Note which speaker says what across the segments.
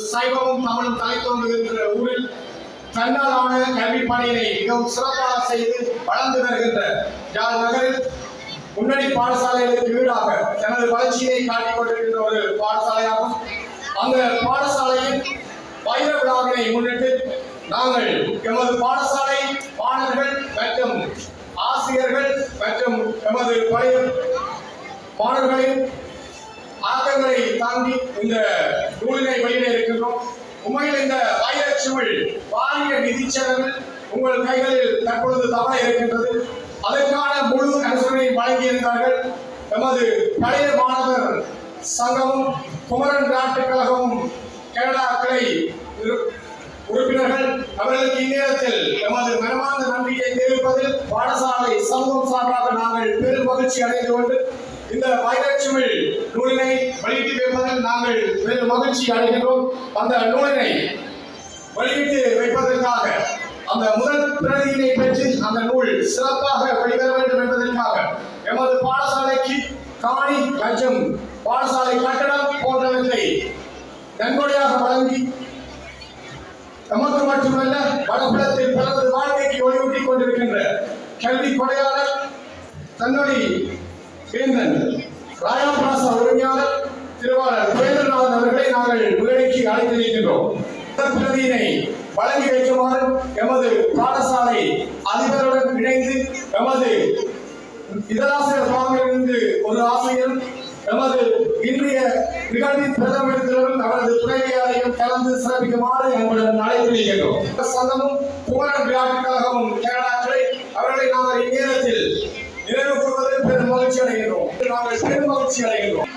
Speaker 1: சைவமும் தமிழும் தலைத்தோன்றுகின்ற ஊரில் தன்னாலான கல்வி பணியினை மிகவும் சிறப்பாக செய்து வளர்ந்து வருகின்ற யாழ் நகரில் முன்னணி பாடசாலைகளுக்கு வீடாக தனது வளர்ச்சியை காட்டிக் கொண்டிருக்கின்ற ஒரு பாடசாலையாகும். அந்த பாடசாலையின் வைர விழாவினை முன்னிட்டு நாங்கள் எமது பாடசாலை மாணவர்கள் மற்றும் ஆசிரியர்கள் மற்றும் எமது பழைய மாணவர்களின் ஆக்கங்களை தாண்டி இந்த நூலினை வெளியிட இருக்கின்றோம். உண்மையில் இந்த வைரச்சுவல் பாரிய நிதி செலவில் உங்கள் கைகளில் தற்பொழுது தவற இருக்கின்றது. அதற்கான முழு அனுசரணை வழங்கியிருந்தார்கள். எமது பழைய மாணவர் சங்கமும் குமரன் நாட்டுக் கழகமும் கனடா கிளை உறுப்பினர்கள் அவர்களுக்கு இந்நேரத்தில் எமது மனமார்ந்த நன்றியை தெரிவிப்பதில் பாடசாலை சமூகம் சார்பாக நாங்கள் பெரும் மகிழ்ச்சி அடைந்து கொண்டு இந்த வைரச்சுமிழ் நூலினை வெளியிட்டு வைப்பதில் நாங்கள் பெரும் மகிழ்ச்சி அடைகின்றோம். அந்த நூலினை வெளியிட்டு வைப்பதற்காக அந்த முதல் பிரதியினை பெற்று அந்த நூல் சிறப்பாக வெளிவர வேண்டும் என்பதற்காக எமது பாடசாலைக்கு காணி மற்றும் பாடசாலை கட்டடம் போன்றவற்றை நன்கொடையாக வழங்கி நமக்கு மட்டுமல்ல வடபுலத்தில் தனது வாழ்க்கைக்கு ஒளியூட்டிக் கொண்டிருக்கின்ற கல்வி கொடையாளர் தன்னுடைய வேந்தன் ராயாபிராச உரிமையாளர் திருவாளர் சுரேந்திரநாதன் அவர்களை நாங்கள் முன்னணிக்கு அழைத்திருக்கின்றோம் பிரதியினை வழங்கி வைக்குமாறு எமது பாடசாலை அதிபருடன் இணைந்து எமது இதராசிரியர் சுவாமியிலிருந்து ஒரு ஆசிரியர் எமது இன்றைய நிகழ்வின் பிரதமர் விருந்தினரும் கலந்து சிறப்பிக்குமாறு எங்களுடன் நடைபெறுகின்றோம் சங்கமும் குமரன் விளையாட்டுக் கழகமும் கேரளாக்களை அவர்களை நாங்கள் இந்நேரத்தில் நினைவு கூறுவதில் பெரும் மகிழ்ச்சி அடைகின்றோம். நாங்கள் பெரும் மகிழ்ச்சி அடைகின்றோம்.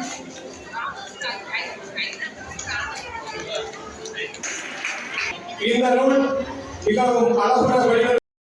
Speaker 1: இந்த நூல் மிகவும் அழகுற